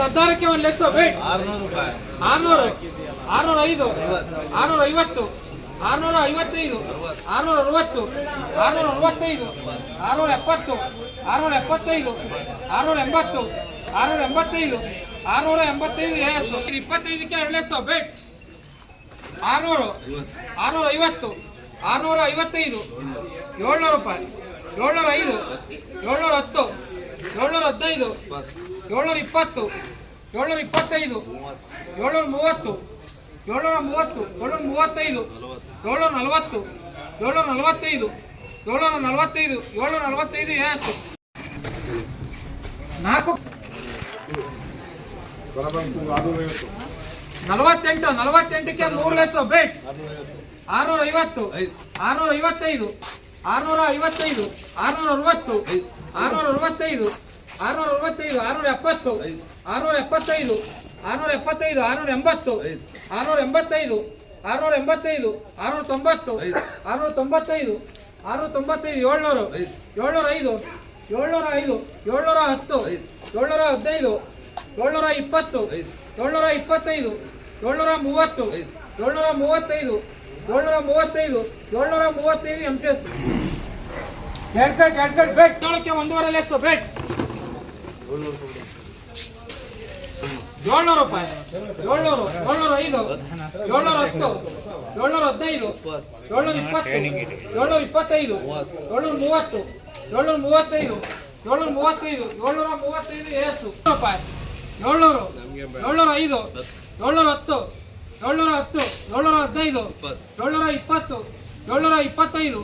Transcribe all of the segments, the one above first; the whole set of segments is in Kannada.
ಹದಿನಾರಕ್ಕೆ ಒಂದು ಲೆಸ್ ವೇಟ್ ಆರ್ನೂರು ರೂಪಾಯಿ. ಆರ್ನೂರು ಐದು ಆರ್ನೂರ ಐವತ್ತು ಆರ್ನೂರ ಐವತ್ತೈದು ಆರ್ನೂರ ಅರವತ್ತು ಆರ್ನೂರ ಅರವತ್ತೈದು ಆರ್ನೂರ ಎಪ್ಪತ್ತು ಆರ್ನೂರ ಎಪ್ಪತ್ತೈದು ಆರ್ನೂರ ಎಂಬತ್ತು ಆರ್ನೂರ ಎಂಬತ್ತೈದು ಆರ್ನೂರ ಎಂಬತ್ತೈದು ಇಪ್ಪತ್ತೈದಕ್ಕೆ ಎರಡು ಲೆಸ್ ವೇಟ್ ಆರ್ನೂರು ಆರ್ನೂರ ಐವತ್ತು ಆರ್ನೂರ ಐವತ್ತೈದು ಏಳ್ನೂರು ರೂಪಾಯಿ ಏಳ್ನೂರ ಐದು ಏಳ್ನೂರ ಹತ್ತು ಏಳ್ನೂರ ಹದಿನೈದು, ಏಳ್ನೂರ ಇಪ್ಪತ್ತು, ಏಳ್ನೂರ ಇಪ್ಪತ್ತೈದು, ಏಳ್ನೂರ ಮೂವತ್ತು ಏಳ್ನೂರ ಮೂವತ್ತು, ಏಳ್ನೂರ ಮೂವತ್ತೈದು, ಏಳ್ನೂರ ನಲವತ್ತು, ಏಳ್ನೂರ ನಲವತ್ತೈದು ಏಳ್ನೂರ ನಲವತ್ತೈದು ಏಳ್ನೂರ ನಲವತ್ತೈದು ಎಷ್ಟು ನಾಲ್ಕು. ನಲವತ್ತೆಂಟು, ನಲವತ್ತೆಂಟಕ್ಕೆ ಮೂರು ಲೆಸ್, ಬೇಟ್. ಆರ್ನೂರ ಐವತ್ತು, ಆರ್ನೂರ ಐವತ್ತೈದು ಆರ್ನೂರ ಐವತ್ತೈದು ಆರ್ನೂರ ಅರವತ್ತು ಆರ್ನೂರ ಅರವತ್ತೈದು ಆರ್ನೂರ ಅರವತ್ತೈದು ಆರ್ನೂರ ಎಪ್ಪತ್ತು ಆರ್ನೂರ ಎಪ್ಪತ್ತೈದು ಆರ್ನೂರ ಎಪ್ಪತ್ತೈದು ಆರ್ನೂರ ಎಂಬತ್ತು ಆರ್ನೂರ ಎಂಬತ್ತೈದು ಆರ್ನೂರ ಎಂಬತ್ತೈದು ಆರ್ನೂರ ತೊಂಬತ್ತು ಆರ್ನೂರ ತೊಂಬತ್ತೈದು ಆರ್ನೂರ ತೊಂಬತ್ತೈದು ಏಳ್ನೂರು ಏಳ್ನೂರ ಐದು. ಏಳ್ನೂರ ಐದು ಏಳ್ನೂರ ಹತ್ತು ಏಳ್ನೂರ ಹದಿನೈದು ಏಳ್ನೂರ ಇಪ್ಪತ್ತು ಏಳ್ನೂರ ಇಪ್ಪತ್ತೈದು ಏಳ್ನೂರ ಮೂವತ್ತು ಏಳ್ನೂರ ಮೂವತ್ತೈದು ಏಳ್ನೂರ ಮೂವತ್ತೈದು ಏಳ್ನೂರ ಮೂವತ್ತೈದು ಎಂ ಸಿ ಎಸ್ ಎರಡು ಕಟ್ ಎರಡು ಕಟ್ ಬೆಟ್ ಏಳಕ್ಕೆ ಒಂದೂವರೆ ಲೆಸ್ ಬೆಟ್ ಏಳ್ನೂರು ರೂಪಾಯಿ. ಏಳ್ನೂರು, ಏಳ್ನೂರ ಐದು, ಏಳ್ನೂರ ಹತ್ತು, ಏಳ್ನೂರ ಹದಿನೈದು, ಏಳ್ನೂರ ಇಪ್ಪತ್ತು, ಏಳ್ನೂರ ಇಪ್ಪತ್ತೈದು, ಏಳ್ನೂರ ಮೂವತ್ತು, ಏಳ್ನೂರ ಮೂವತ್ತೈದು ಏಳ್ನೂರ ಮೂವತ್ತೈದು ಏಳ್ನೂರ ಮೂವತ್ತೈದು, ಏಸು. ರೂಪಾಯಿ. ಏಳ್ನೂರು, ಏಳ್ನೂರ ಐದು, ಏಳ್ನೂರ ಹತ್ತು ಏಳ್ನೂರ ಹತ್ತು ಏಳ್ನೂರ ಹದಿನೈದು ಏಳ್ನೂರ ಇಪ್ಪತ್ತು. ಏಳ್ನೂರ ಇಪ್ಪತ್ತೈದು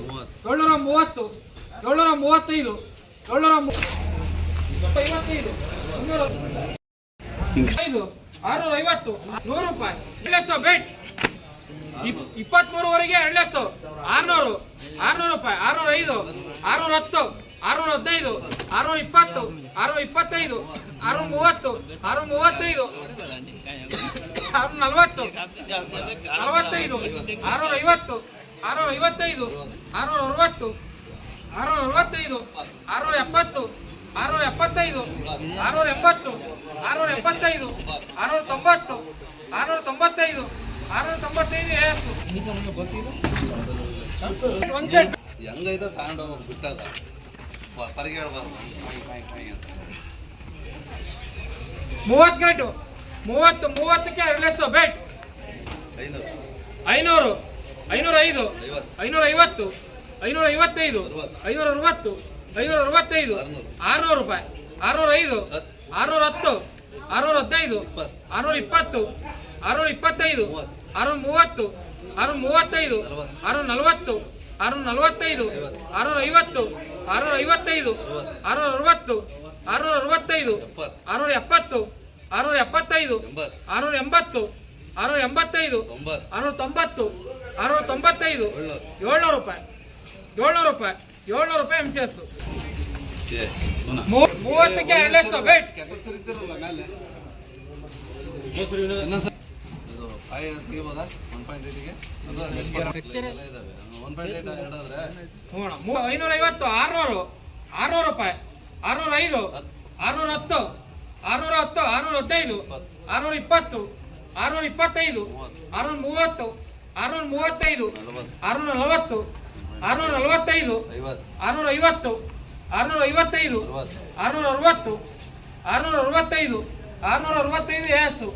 ಏಳ್ನೂರ ಮೂವತ್ತು ಏಳ್ನೂರ ಮೂವತ್ತೈದು ಏಳ್ನೂರ ಐವತ್ತೈದು ಐದು ಆರ್ನೂರ ಐವತ್ತು ನೂರು ರೂಪಾಯಿ ಎರಡು ಬೇಟ್ ಇಪ್ಪತ್ಮೂರುವರೆಗೆ ಎರಡು ಲಕ್ಷ ಆರ್ನೂರು ಆರ್ನೂರು ರೂಪಾಯಿ ಆರ್ನೂರ ಐದು ಆರ್ನೂರ ಹತ್ತು ಆರ್ನೂರ ಹದಿನೈದು ಆರ್ನೂರ ಇಪ್ಪತ್ತು ಆರ್ನೂರ ಇಪ್ಪತ್ತೈದು ಆರ್ನೂರ ಮೂವತ್ತು ಆರ್ನೂರ ಮೂವತ್ತೈದು ಆರ್ನೂರ ನಲವತ್ತು ನಲವತ್ತೈದು ಆರ್ನೂರ ಐವತ್ತು ಆರ್ನೂರ ಐವತ್ತೈದು ಆರ್ನೂರ ಅರವತ್ತು ಆರ್ನೂರ ಅರವತ್ತೈದು ಆರ್ನೂರ ಎಪ್ಪತ್ತು ಆರ್ನೂರ ಎಪ್ಪತ್ತೈದು ಆರ್ನೂರ ಎಂಬತ್ತು ಆರ್ನೂರ ಎಪ್ಪತ್ತೈದು ಆರ್ನೂರ ತೊಂಬತ್ತು ಆರ್ನೂರ ತೊಂಬತ್ತೈದು ಆರ್ನೂರ ತೊಂಬತ್ತೈದು ಎಷ್ಟು ಹೆಂಗೈತೆ ತಗೊಂಡು ಬಿಟ್ಟದ ಮೂವತ್ತು ಗಂಟು. ಮೂವತ್ತು ಮೂವತ್ತಕ್ಕೆ ಎರಡು ಬೆಟ್ ಬೇಟ್ ಐನೂರು. ಐನೂರು ಐನೂರ ಐದು ಐನೂರ ಐವತ್ತು. ಐನೂರ ಐವತ್ತೈದು ಐನೂರ ಅರವತ್ತು ಐನೂರ ಅರವತ್ತೈದು ಆರ್ನೂರು ರೂಪಾಯಿ ಆರ್ನೂರ ಐದು ಆರ್ನೂರ ಹತ್ತು. ಆರ್ನೂರ ಹದಿನೈದು ಆರ್ನೂರ ಇಪ್ಪತ್ತು. ಆರ್ನೂರ ಇಪ್ಪತ್ತೈದು ಆರ್ನೂರ ಮೂವತ್ತು. ಆರ್ನೂರ ಮೂವತ್ತೈದು ಆರ್ನೂರ ನಲವತ್ತು ಆರ್ನೂರ ನಲವತ್ತೈದು ಆರು ಐವತ್ತು ಆರು ಐವತ್ತೈದು ಆರು ಅರವತ್ತು ಆರು ಅರವತ್ತೈದು ಆರುನೂರ ಎಪ್ಪತ್ತು ಆರು ಎಪ್ಪತ್ತೈದು ಆರು ಎಂಬತ್ತು ಆರುನೂರ ಎಂಬತ್ತೈದು ಆರು ತೊಂಬತ್ತು ಆರು ತೊಂಬತ್ತೈದು ಏಳ್ನೂರು ರೂಪಾಯಿ ಏಳ್ನೂರು ರೂಪಾಯಿ ಏಳ್ನೂರು ರೂಪಾಯಿ ಎಂ ಸಿ ಎಸ್ ಮೂವತ್ತಕ್ಕೆ ಎರಡು ಲಕ್ಷ ಕಾಯಿ ತೆಗಿಬೋದಾ ಒನ್ ಪಾಯಿಂಟ್ ಏಟಿಗೆ ಒನ್ ಪಾಯಿಂಟ್ ಏಟ್ ಎರಡಾದ್ರೆ ಐನೂರ ಐವತ್ತು ಆರ್ನೂರು ಆರ್ನೂರು ರೂಪಾಯಿ. ಆರ್ನೂರ ಐದು ಆರ್ನೂರ ಹತ್ತು ಆರ್ನೂರ ಹತ್ತು ಆರ್ನೂರ ಹದಿನೈದು ಆರ್ನೂರ ಇಪ್ಪತ್ತು ಆರ್ನೂರ ಇಪ್ಪತ್ತೈದು ಆರ್ನೂರ ಮೂವತ್ತು ಆರ್ನೂರ ಮೂವತ್ತೈದು ನಲವತ್ತು. ಆರ್ನೂರ ನಲವತ್ತು ಆರ್ನೂರ ನಲವತ್ತೈದು ಐವತ್ತು. ಆರ್ನೂರ ಐವತ್ತು ಆರ್ನೂರ ಐವತ್ತೈದು ಅರವತ್ತು ಆರ್ನೂರ ಅರವತ್ತು ಆರ್ನೂರ ಅರವತ್ತೈದು ಆರ್ನೂರ ಅರವತ್ತೈದು ಏಸು.